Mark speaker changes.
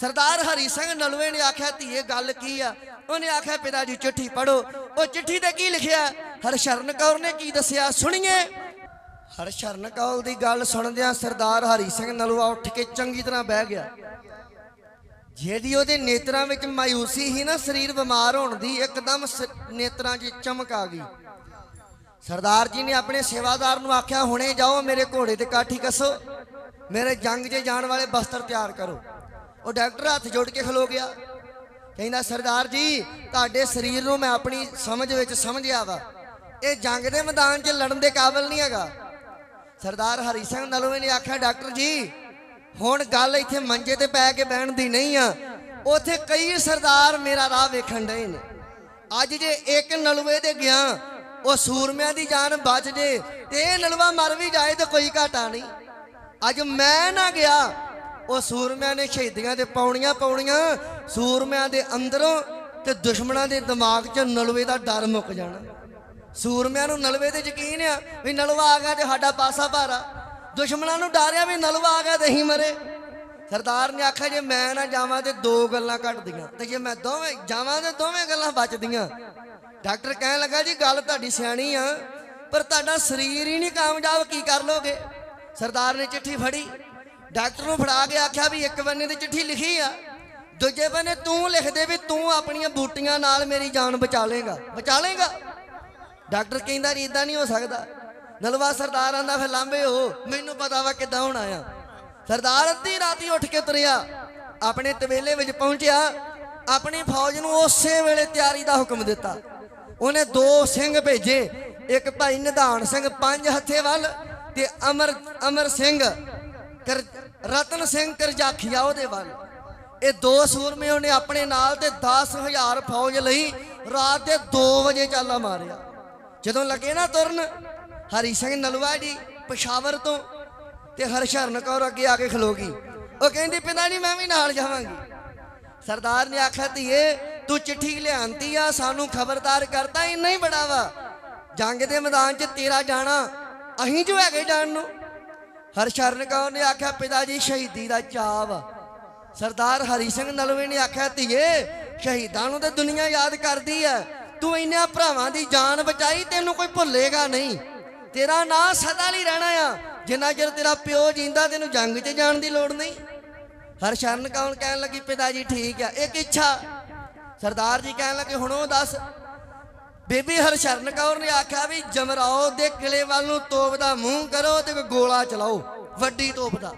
Speaker 1: ਸਰਦਾਰ ਹਰੀ ਸਿੰਘ ਨਲਵੇ ਨੇ ਆਖਿਆ, ਧੀਏ, ਗੱਲ ਕੀ ਆ? ਉਹਨੇ ਆਖਿਆ, ਪਿਤਾ ਜੀ, ਚਿੱਠੀ ਪੜੋ ਉਹ ਚਿੱਠੀ ਤੇ ਕੀ ਲਿਖਿਆ? ਹਰਸ਼ਰਨ ਕੌਰ ਨੇ ਕੀ ਦੱਸਿਆ? ਸੁਣੀਏ। ਹਰਸ਼ਰਨ ਕੌਰ ਦੀ ਗੱਲ ਸੁਣਦਿਆਂ ਸਰਦਾਰ ਹਰੀ ਸਿੰਘ ਨਲਵਾ ਉੱਠ ਕੇ ਚੰਗੀ ਤਰ੍ਹਾਂ ਬਹਿ ਗਿਆ। ਜਿਹੜੀ ਉਹਦੇ ਨੇਤਰਾਂ ਵਿੱਚ ਮਾਇੂਸੀ ਹੀ ਨਾ, ਸਰੀਰ ਬਿਮਾਰ ਹੋਣ ਦੀ ਇੱਕਦਮ ਨੇਤਰਾਂ 'ਚ ਚਮਕ ਆ ਗਈ। ਸਰਦਾਰ ਜੀ ਨੇ ਆਪਣੇ ਸੇਵਾਦਾਰ ਨੂੰ ਆਖਿਆ, ਹੁਣੇ ਜਾਓ, ਮੇਰੇ ਘੋੜੇ ਤੇ ਕਾਠੀ ਕੱਸੋ। ਮੇਰੇ ਜੰਗ 'ਚ ਜਾਣ ਵਾਲੇ ਬਸਤਰ ਤਿਆਰ ਕਰੋ। ਉਹ ਡਾਕਟਰ ਹੱਥ ਜੋੜ ਕੇ ਖਲੋ ਗਿਆ। ਕਹਿੰਦਾ, ਸਰਦਾਰ ਜੀ, ਤੁਹਾਡੇ ਸਰੀਰ ਨੂੰ ਮੈਂ ਆਪਣੀ ਸਮਝ ਵਿੱਚ ਸਮਝਿਆ ਵਾ। ਇਹ ਜੰਗ ਦੇ ਮੈਦਾਨ 'ਚ ਲੜਨ ਦੇ ਕਾਬਿਲ ਨਹੀਂ ਹੈਗਾ। ਸਰਦਾਰ ਹਰੀ ਸਿੰਘ ਨਲੂਏ ਨੇ ਆਖਿਆ, ਡਾਕਟਰ ਜੀ, ਹੁਣ ਗੱਲ ਇੱਥੇ ਮੰਜੇ ਤੇ ਪੈ ਕੇ ਬਹਿਣ ਦੀ ਨਹੀਂ ਆ। ਉਥੇ ਕਈ ਸਰਦਾਰ ਮੇਰਾ ਰਾਹ ਵੇਖਣ ਡਏ ਨੇ। ਅੱਜ ਜੇ ਇੱਕ ਨਲੂਏ ਦੇ ਗਿਆ, ਉਹ ਸੂਰਮਿਆਂ ਦੀ ਜਾਨ ਬਚ ਜੇ ਤੇ ਇਹ ਨਲਵਾ ਮਰ ਵੀ ਜਾਏ ਤਾਂ ਕੋਈ ਘਾਟਾ ਨਹੀਂ। ਅੱਜ ਮੈਂ ਨਾ ਗਿਆ ਉਹ ਸੂਰਮਿਆਂ ਨੇ ਸ਼ਹੀਦੀਆਂ ਤੇ ਪੌਣੀਆਂ ਪੌਣੀਆਂ ਸੂਰਮਿਆਂ ਦੇ ਅੰਦਰੋਂ ਤੇ ਦੁਸ਼ਮਣਾਂ ਦੇ ਦਿਮਾਗ 'ਚ ਨਲਵੇ ਦਾ ਡਰ ਮੁੱਕ ਜਾਣਾ। ਸੂਰਮਿਆਂ ਨੂੰ ਨਲਵੇ ਤੇ ਯਕੀਨ ਆ ਵੀ ਨਲਵਾ ਆ ਗਿਆ ਤੇ ਸਾਡਾ ਪਾਸਾ ਭਾਰਾ। ਦੁਸ਼ਮਣਾਂ ਨੂੰ ਡਰਿਆ ਵੀ ਨਲਵਾ ਆ ਗਿਆ ਤੇ ਅਸੀਂ ਮਰੇ। ਸਰਦਾਰ ਨੇ ਆਖਿਆ, ਜੇ ਮੈਂ ਨਾ ਜਾਵਾਂ ਤੇ ਦੋ ਗੱਲਾਂ ਘਟਦੀਆਂ ਤੇ ਜੇ ਮੈਂ ਦੋਵੇਂ ਜਾਵਾਂ ਤੇ ਦੋਵੇਂ ਗੱਲਾਂ ਬਚਦੀਆਂ। ਡਾਕਟਰ ਕਹਿਣ ਲੱਗਾ, ਜੀ, ਗੱਲ ਤੁਹਾਡੀ ਸਿਆਣੀ ਆ, ਪਰ ਤੁਹਾਡਾ ਸਰੀਰ ਹੀ ਨਹੀਂ ਕਾਮਯਾਬ, ਕੀ ਕਰ ਲੋਗੇ? ਸਰਦਾਰ ਨੇ ਚਿੱਠੀ ਫੜੀ। ਡਾਕਟਰ ਨੂੰ ਫੜਾ ਕੇ ਆਖਿਆ ਵੀ ਇੱਕ ਬੰਨੇ ਦੀ ਚਿੱਠੀ ਲਿਖੀ ਆ। ਦੂਜੇ ਬੰਨੇ ਤੂੰ ਲਿਖ ਦੇ ਵੀ ਤੂੰ ਆਪਣੀਆਂ ਬੂਟੀਆਂ ਨਾਲ ਮੇਰੀ ਜਾਨ ਬਚਾ ਲੇਗਾ ਬਚਾ ਲੇਗਾ ਡਾਕਟਰ ਕਹਿੰਦਾ ਜੀ ਇਦਾਂ ਨਹੀਂ ਹੋ ਸਕਦਾ। ਨਲਵਾ ਸਰਦਾਰ ਆਂਦਾ, ਫਿਰ ਲਾਂਬੇ ਹੋ। ਮੈਨੂੰ ਪਤਾ ਵਾ ਕਿੱਦਾਂ ਹੋਣਾ ਆ। ਸਰਦਾਰ ਅੱਧੀ ਰਾਤੀ ਉੱਠ ਕੇ ਤੁਰਿਆ। ਆਪਣੇ ਤਵੇਲੇ ਵਿੱਚ ਪਹੁੰਚਿਆ। ਆਪਣੀ ਫੌਜ ਨੂੰ ਉਸੇ ਵੇਲੇ ਤਿਆਰੀ ਦਾ ਹੁਕਮ ਦਿੱਤਾ। ਉਹਨੇ ਦੋ ਸਿੰਘ ਭੇਜੇ। ਇੱਕ ਭਾਈ ਨਿਧਾਨ ਸਿੰਘ, ਪੰਜ ਹੱਥੇ ਵੱਲ ਤੇ ਅਮਰ ਅਮਰ ਸਿੰਘ। ਰਤਨ ਸਿੰਘ ਕਰਜਾਖੀਆ ਉਹਦੇ ਵੱਲ। ਇਹ ਦੋ ਸੂਰਮੇ ਉਹਨੇ ਆਪਣੇ ਨਾਲ ਤੇ 10000 ਫੌਜ ਲਈ ਰਾਤ ਦੇ 2 ਵਜੇ ਚਾਲਾ ਮਾਰਿਆ। ਜਦੋਂ ਲੱਗੇ ਨਾ ਤੁਰਨ, ਹਰੀ ਸਿੰਘ ਨਲਵਾ ਜੀ ਪਸ਼ਾਵਰ ਤੋਂ ਤੇ ਹਰਸ਼ਰਨ ਕੌਰ ਅੱਗੇ ਆ ਕੇ ਖਲੋ ਗਈ। ਉਹ ਕਹਿੰਦੀ, ਪਿਤਾ ਜੀ, ਮੈਂ ਵੀ ਨਾਲ ਜਾਵਾਂਗੀ। ਸਰਦਾਰ ਨੇ ਆਖਿਆ, ਧੀਏ, ਤੂੰ ਚਿੱਠੀ ਲਿਆਂਤੀ ਆ, ਸਾਨੂੰ ਖਬਰਦਾਰ ਕਰਤਾ, ਇੰਨਾ ਹੀ ਬੜਾ ਵਾ। ਜੰਗ ਦੇ ਮੈਦਾਨ 'ਚ ਤੇਰਾ ਜਾਣਾ ਅਹੀਂ ਜੋ ਹੈਗੇ ਜਾਣ ਨੂੰ। ਹਰਸ਼ਰਨ ਕੌਰ ਨੇ ਆਖਿਆ, ਪਿਤਾ ਜੀ, ਸ਼ਹੀਦੀ ਦਾ ਚਾਵ ਸਰਦਾਰ ਹਰੀ ਸਿੰਘ ਨਲਵੇ ਨੇ ਆਖਿਆ, ਧੀਏ, ਸ਼ਹੀਦਾਂ ਨੂੰ ਤੇ ਦੁਨੀਆ ਯਾਦ ਕਰਦੀ ਐ। ਤੂੰ ਇੰਨਿਆਂ ਭਰਾਵਾਂ ਦੀ ਜਾਨ ਬਚਾਈ, ਤੈਨੂੰ ਕੋਈ ਭੁੱਲੇਗਾ ਨਹੀਂ। ਤੇਰਾ ਨਾਂ ਸਦਾ ਲਈ ਰਹਿਣਾ ਆ। ਜਿੰਨਾ ਚਿਰ ਤੇਰਾ ਪਿਓ ਜਿੰਦਾ, ਤੈਨੂੰ ਜੰਗ 'ਚ ਜਾਣ ਦੀ ਲੋੜ ਨਹੀਂ। ਹਰਸ਼ਰਨ ਕੌਰ ਕਹਿਣ ਲੱਗੀ, ਪਿਤਾ ਜੀ, ਠੀਕ ਆ, ਇੱਕ ਇੱਛਾ। ਸਰਦਾਰ ਜੀ ਕਹਿਣ ਲੱਗੇ, ਹੁਣ ਉਹ ਦੱਸ ਬੇਬੀ ਹਰਸ਼ਰਨ ਕੌਰ ਨੇ ਆਖਿਆ ਵੀ ਜਮਰਾਓ ਦੇ ਕਿਲੇ ਵੱਲ ਨੂੰ ਤੋਪ ਦਾ ਮੂੰਹ ਕਰੋ ਤੇ ਗੋਲਾ ਚਲਾਓ, ਵੱਡੀ ਤੋਪ ਦਾ।